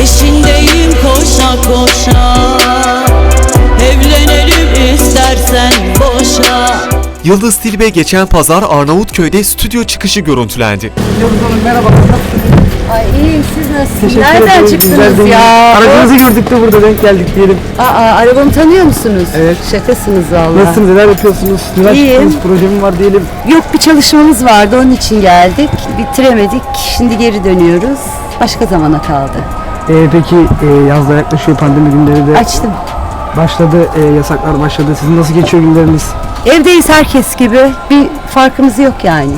Peşindeyim koşa koşa Evlenelim istersen boşa Yıldız Tilbe geçen pazar Arnavutköy'de stüdyo çıkışı görüntülendi. Yıldız Hanım merhaba. Ay iyiyim siz nasılsınız? Teşekkür Nereden ederim, çıktınız ya? Aracınızı gördük de burada denk geldik diyelim. Aa, arabamı tanıyor musunuz? Evet. Şakasınız valla. Nasılsınız, neler yapıyorsunuz, neler İyiyim. projemi var diyelim. Yok bir çalışmamız vardı onun için geldik. Bitiremedik. Şimdi geri dönüyoruz. Başka zamana kaldı. Ee, peki e, yazda yaklaşıyor pandemi günleri de Açtım. başladı, e, yasaklar başladı. Sizin nasıl geçiyor günleriniz? Evdeyiz herkes gibi. Bir farkımız yok yani.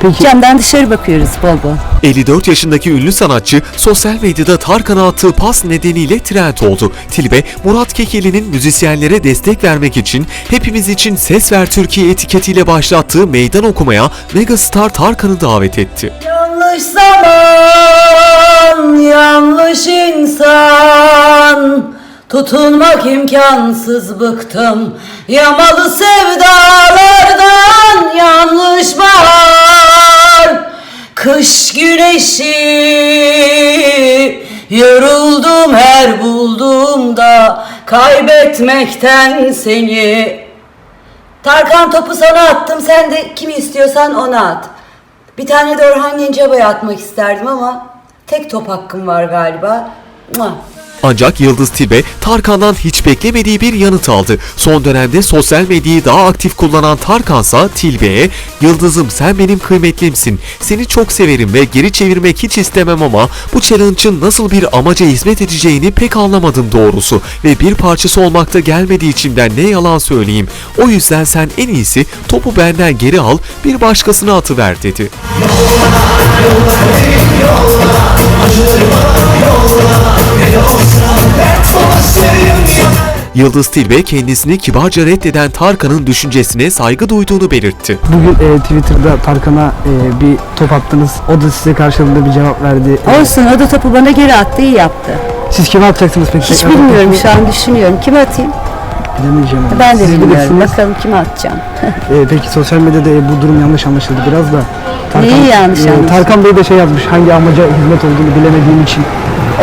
Peki Camdan dışarı bakıyoruz bol bol. 54 yaşındaki ünlü sanatçı sosyal medyada Tarkan'a attığı pas nedeniyle trend oldu. Tilbe, Murat Kekilli'nin müzisyenlere destek vermek için Hepimiz için Ses Ver Türkiye etiketiyle başlattığı meydan okumaya megastar Tarkan'ı davet etti. Yanlış zaman, yanlış insan. Tutunmak imkansız bıktım. Yamalı sevdalardan yanlış bahar. Kış güneşi Yoruldum her bulduğumda. Kaybetmekten seni. Tarkan topu sana attım. Sen de kimi istiyorsan ona at. Bir tane de Orhan Gencebay'a atmak isterdim ama tek top hakkım var galiba. Mua. Ancak Yıldız Tilbe Tarkan'dan hiç beklemediği bir yanıt aldı. Son dönemde sosyal medyayı daha aktif kullanan Tarkansa Tilbe'ye "Yıldızım sen benim kıymetlimsin. Seni çok severim ve geri çevirmek hiç istemem ama bu challenge'ın nasıl bir amaca hizmet edeceğini pek anlamadım doğrusu ve bir parçası olmakta gelmediği içimden ne yalan söyleyeyim. O yüzden sen en iyisi topu benden geri al bir başkasına atıver." dedi. Yıldız Tilbe kendisini kibarca reddeden Tarkan'ın düşüncesine saygı duyduğunu belirtti. bugün e, Twitter'da Tarkan'a e, bir top attınız. O da size karşılığında bir cevap verdi. E, Olsun o da topu bana geri attı iyi yaptı. Siz kime atacaksınız peki? Hiç tekrar? bilmiyorum şu an düşünüyorum. Kime atayım? Bilemeyeceğim. ama. Ben de Siz bilmiyorum. bilirsiniz. Bakalım kime atacağım. E, peki sosyal medyada e, bu durum yanlış anlaşıldı biraz da. Neyi yanlış anlaşıldı? Tarkan Bey de şey yazmış hangi amaca hizmet olduğunu bilemediğim için.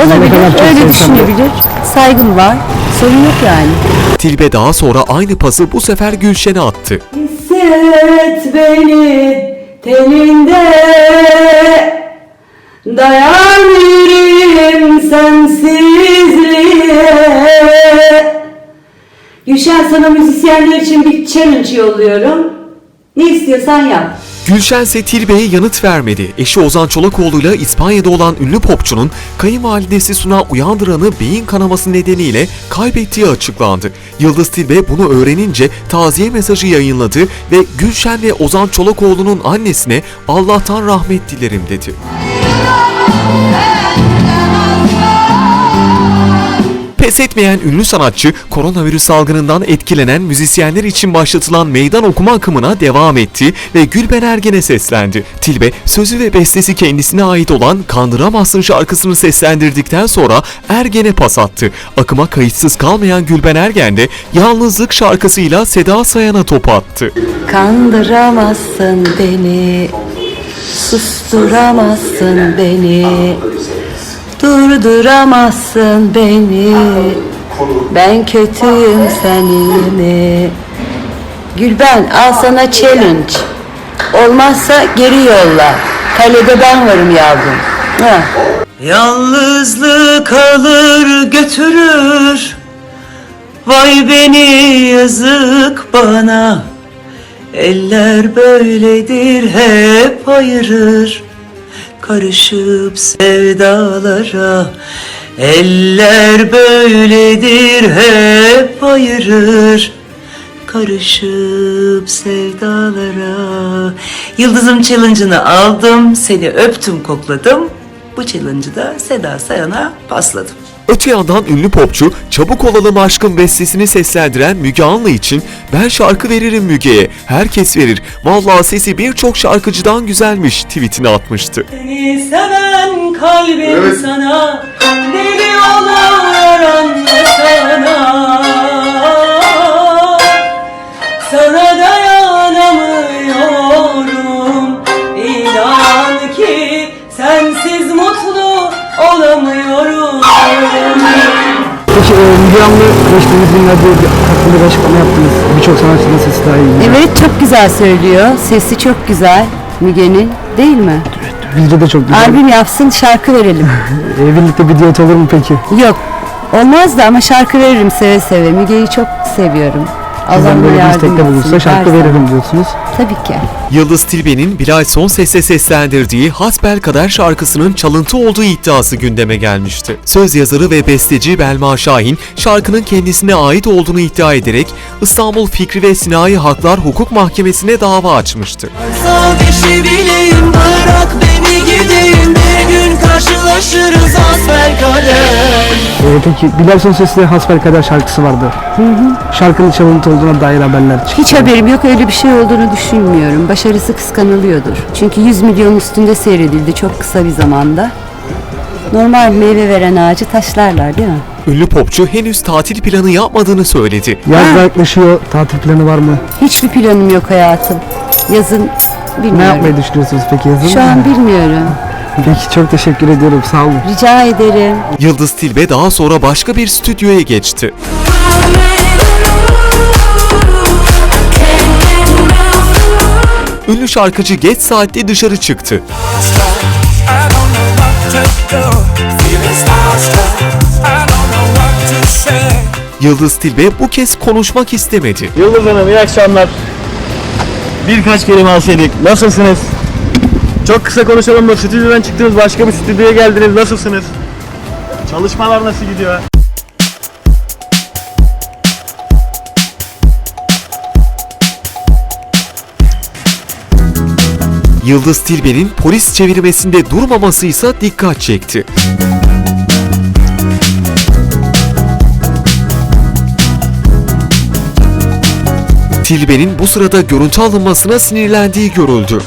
Sizi ne kadar Olabilir, çok öyle sevsem de. düşünebilir. Saygım var. Sorun yok yani. Tilbe daha sonra aynı pası bu sefer Gülşen'e attı. Hisset beni teninde Dayan yüreğim sensizliğe Gülşen sana müzisyenler için bir challenge yolluyorum. Ne istiyorsan yap. Gülşen ise Tilbe'ye yanıt vermedi. Eşi Ozan Çolakoğlu'yla İspanya'da olan ünlü popçunun kayınvalidesi Suna Uyandıran'ı beyin kanaması nedeniyle kaybettiği açıklandı. Yıldız Tilbe bunu öğrenince taziye mesajı yayınladı ve Gülşen ve Ozan Çolakoğlu'nun annesine Allah'tan rahmet dilerim dedi. Pes etmeyen ünlü sanatçı koronavirüs salgınından etkilenen müzisyenler için başlatılan meydan okuma akımına devam etti ve Gülben Ergen'e seslendi. Tilbe sözü ve bestesi kendisine ait olan Kandıramazsın şarkısını seslendirdikten sonra Ergen'e pas attı. Akıma kayıtsız kalmayan Gülben Ergen de Yalnızlık şarkısıyla Seda Sayan'a top attı. Kandıramazsın beni, susturamazsın beni, durduramazsın beni. Ben kötüyüm sen iyi mi? Gülben al sana challenge. Olmazsa geri yolla. Kalede ben varım yavrum. Ha. Yalnızlık alır götürür Vay beni yazık bana Eller böyledir hep ayırır Karışıp sevdalara. Eller böyledir hep ayırır. Karışıp sevdalara. Yıldızım challenge'ını aldım Seni öptüm kokladım. Bu challenge'ı da Seda Sayan'a pasladım Öte yandan ünlü popçu Çabuk Olalım Aşkın bestesini seslendiren Müge Anlı için ben şarkı veririm Müge'ye, herkes verir. Vallahi sesi birçok şarkıcıdan güzelmiş tweetini atmıştı. Seni seven kalbim sana Deli olur anlasana Müge geçtiğimiz günlerde bir hakkında bir açıklama yaptınız. Birçok sanatçının sesi daha iyi. Evet çok güzel söylüyor. Sesi çok güzel Müge'nin değil mi? Bizce de çok güzel. Albüm yapsın şarkı verelim. E, birlikte bir diyet olur mu peki? Yok olmaz da ama şarkı veririm seve seve. Müge'yi çok seviyorum. Bizden böyle bir istekte etsin. bulursa şarkı veririm diyorsunuz. Tabii ki. Yıldız Tilbe'nin bir ay son sesle seslendirdiği Hasbel Kader şarkısının çalıntı olduğu iddiası gündeme gelmişti. Söz yazarı ve besteci Belma Şahin, şarkının kendisine ait olduğunu iddia ederek İstanbul Fikri ve Sinayi Haklar Hukuk Mahkemesi'ne dava açmıştı. Bileyim bırak beni gideyim Bir gün karşılaşırız asfer kader E, peki Bilal Son Ses'te Hasbel Kader şarkısı vardı. Şarkının çalıntı olduğuna dair haberler çıktı. Hiç haberim yok öyle bir şey olduğunu düşünmüyorum. Başarısı kıskanılıyordur. Çünkü 100 milyon üstünde seyredildi çok kısa bir zamanda. Normal meyve veren ağacı taşlarlar değil mi? Ünlü popçu henüz tatil planı yapmadığını söyledi. Yaz da yaklaşıyor. Tatil planı var mı? Hiçbir planım yok hayatım. Yazın bilmiyorum. Ne yapmayı düşünüyorsunuz peki yazın? Şu an bilmiyorum. Peki çok teşekkür ediyorum. Sağ olun. Rica ederim. Yıldız Tilbe daha sonra başka bir stüdyoya geçti. Ünlü şarkıcı geç saatte dışarı çıktı. Yıldız Tilbe bu kez konuşmak istemedi. Yıldız Hanım iyi akşamlar. Birkaç kelime alsaydık. Nasılsınız? Çok kısa konuşalım da stüdyodan çıktınız başka bir stüdyoya geldiniz. Nasılsınız? Çalışmalar nasıl gidiyor? Yıldız Tilbe'nin polis çevirmesinde durmaması ise dikkat çekti. Tilbe'nin bu sırada görüntü alınmasına sinirlendiği görüldü.